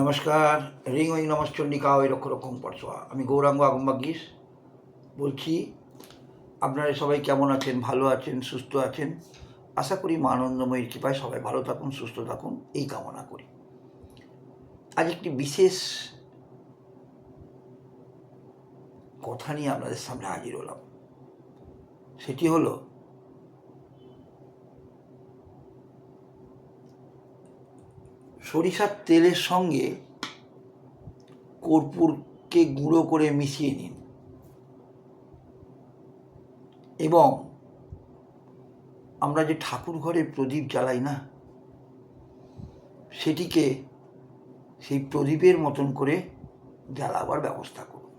নমস্কার, রিং ওই নমশ্চন্ডিকা, ওই রক্ষ রক্ষম পরশোয়া। আমি গৌরাঙ্গ আগম্বাগীশ বলছি, আপনারা সবাই কেমন আছেন, ভালো আছেন, সুস্থ আছেন? আশা করি মা আনন্দময়ীর কৃপায় সবাই ভালো থাকুন, সুস্থ থাকুন, এই কামনা করি। আজ একটি বিশেষ কথা নিয়ে আপনাদের সামনে হাজির হলাম। সেটি হলো সরিষার তেলের সঙ্গে কর্পূরকে গুঁড়ো করে মিশিয়ে নিন। এবং আমরা যে ঠাকুর ঘরে প্রদীপ জ্বালাই না, সেটিকে সেই প্রদীপের মতন করে জ্বালাবার ব্যবস্থা করুন।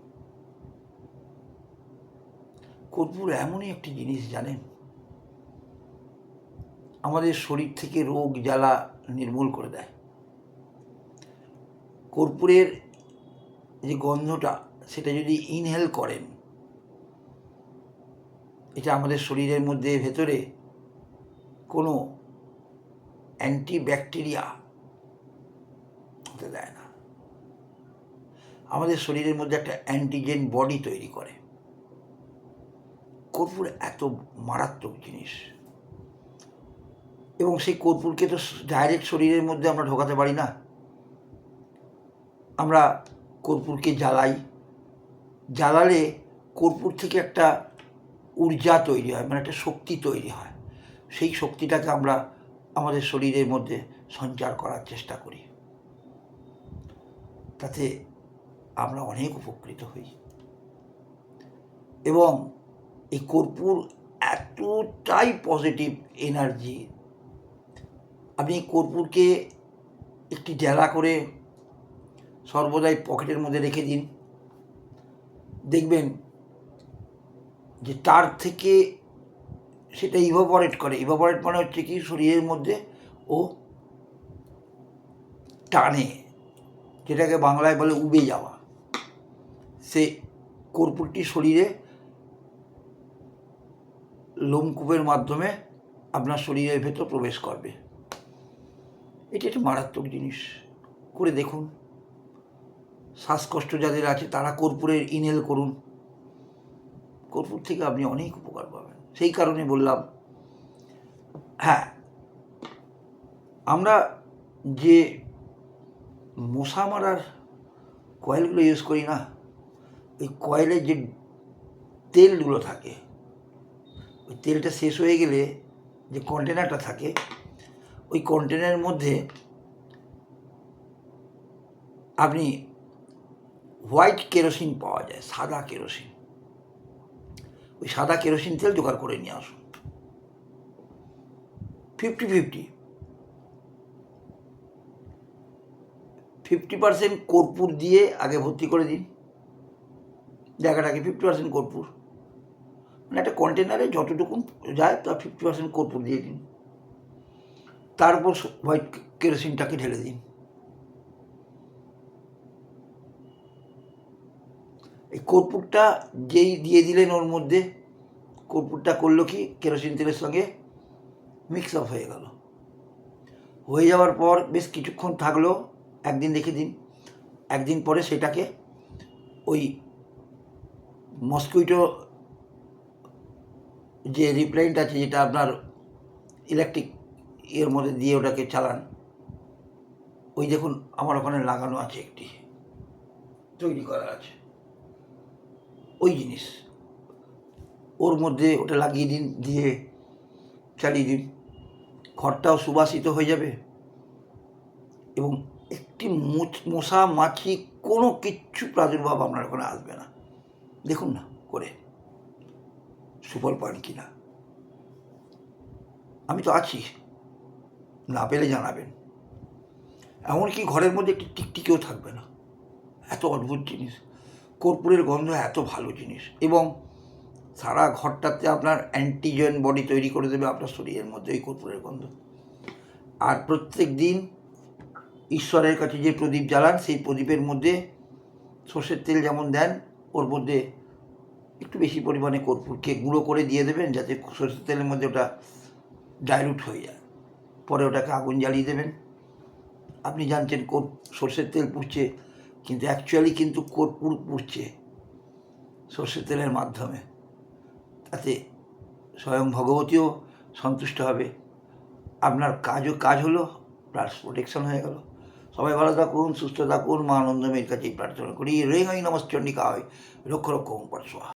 কর্পূর এমনই একটি জিনিস, জানেন? আমাদের শরীর থেকে রোগ, জ্বালা নির্মূল করে দেয়। কর্পূরের যে গন্ধটা, সেটা যদি ইনহেল করেন, এটা আমাদের শরীরের মধ্যে ভেতরে কোনো অ্যান্টিব্যাকটেরিয়া হতে দেয় না। আমাদের শরীরের মধ্যে একটা অ্যান্টিজেন বডি তৈরি করে। কর্পূর এত মারাত্মক জিনিস। এবং সেই কর্পূরকে তো ডাইরেক্ট শরীরের মধ্যে আমরা ঢোকাতে পারি না। আমরা কর্পূরকে জ্বালাই। জ্বালালে কর্পূর থেকে একটা ঊর্জা তৈরি হয় মানে একটা শক্তি তৈরি হয়। সেই শক্তিটাকে আমরা আমাদের শরীরের মধ্যে সঞ্চার করার চেষ্টা করি। তাতে আমরা অনেক উপকৃত হই। এবং এই কর্পূর এতটাই পজিটিভ এনার্জি আপনি কর্পূরকে একটি জ্বালা করে সর্বদাই পকেটের মধ্যে রেখে দিন। দেখবেন যে তার থেকে সেটা ইভাপরেট করে। ইভাপরেট মানে হচ্ছে কি? শরীরের মধ্যে ও টানে, যেটাকে বাংলায় বলে উবে যাওয়া। সে কর্পূরটি শরীরে লোমকূপের মাধ্যমে আপনার শরীরের ভেতর প্রবেশ করবে। এটি একটি মারাত্মক জিনিস। করে দেখুন। শ্বাসকষ্ট যাদের আছে, তারা কর্পূরের ইনহেল করুন। কর্পূর থেকে আপনি অনেক উপকার পাবেন। সেই কারণে বললাম হ্যাঁ আমরা যে মশা মারার কয়েলগুলো ইউজ করি না ওই কয়েলের যে তেলগুলো থাকে, ওই তেলটা শেষ হয়ে গেলে যে কন্টেনারটা থাকে, ওই কন্টেনারের মধ্যে আপনি হোয়াইট কেরোসিন পাওয়া যায়, সাদা কেরোসিন। ওই সাদা কেরোসিন তেল জোগাড় করে নিয়ে আসুন। Fifty fifty. ফিফটি পার্সেন্ট কর্পূর দিয়ে আগে ভর্তি করে দিন। জায়গাটাকে ফিফটি পার্সেন্ট কর্পূর। মানে একটা কন্টেনারে যতটুকু যায় তার ফিফটি পার্সেন্ট কর্পূর দিয়ে দিন। তারপর হোয়াইট কেরোসিনটাকে ঢেলে দিন। এই কর্পূরটা যেই দিয়ে দিলেন ওর মধ্যে, কর্পূরটা করল কি? কেরোসিন তেলের সঙ্গে মিক্স আপ হয়ে গেল। হয়ে যাওয়ার পর বেশ কিছুক্ষণ থাকল, একদিন রেখে দিন। একদিন পরে সেটাকে ওই মস্কুইটো যে রিপ্লাইন্ট আছে, যেটা আপনার ইলেকট্রিক ইয়ের মধ্যে দিয়ে ওটাকে চালান, ওই দেখুন আমার ওখানে লাগানো আছে একটি, তৈরি করা আছে। ওই জিনিস। ওর মধ্যে ওটা লাগিয়ে দিন, দিয়ে চালিয়ে দিন। ঘরটাও সুবাসিত হয়ে যাবে। এবং একটি মশা, মাছি কোনো কিচ্ছু প্রাদুর্ভাব আপনার ওখানে আসবে না। দেখুন না করে। সুফল পান কি না। আমি তো আছি। না পেলে জানাবেন। এমনকি ঘরের মধ্যে একটি টিকটিকেও থাকবে না। এত অদ্ভুত জিনিস। কর্পূরের গন্ধ এত ভালো জিনিস। এবং সারা ঘরটাতে আপনার অ্যান্টিজেন বডি তৈরি করে দেবে আপনার শরীরের মধ্যে ওই কর্পূরের গন্ধ। আর প্রত্যেক দিন ঈশ্বরের কাছে যে প্রদীপ জ্বালান, সেই প্রদীপের মধ্যে সর্ষের তেল যেমন দেন, ওর মধ্যে একটু বেশি পরিমাণে কর্পূরকে গুঁড়ো করে দিয়ে দেবেন যাতে সর্ষের তেলের মধ্যে ওটা ডাইলুট হয়ে যায়। পরে ওটাকে আগুন জ্বালিয়ে দেবেন। আপনি জানছেন সর্ষের তেল পুড়ছে কিন্তু অ্যাকচুয়ালি কিন্তু কর্পূর পুড়ছে সর্ষের তেলের মাধ্যমে। তাতে স্বয়ং ভগবতীও সন্তুষ্ট হবে। আপনার কাজও কাজ হলো প্লাস প্রোটেকশন হয়ে গেল। সবাই ভালো থাকুন, সুস্থ থাকুন, মা আনন্দ আনন্দমের কাছেই প্রার্থনা করি। রে হই নমশ্চন্ডিকা হয় লক্ষ লক্ষ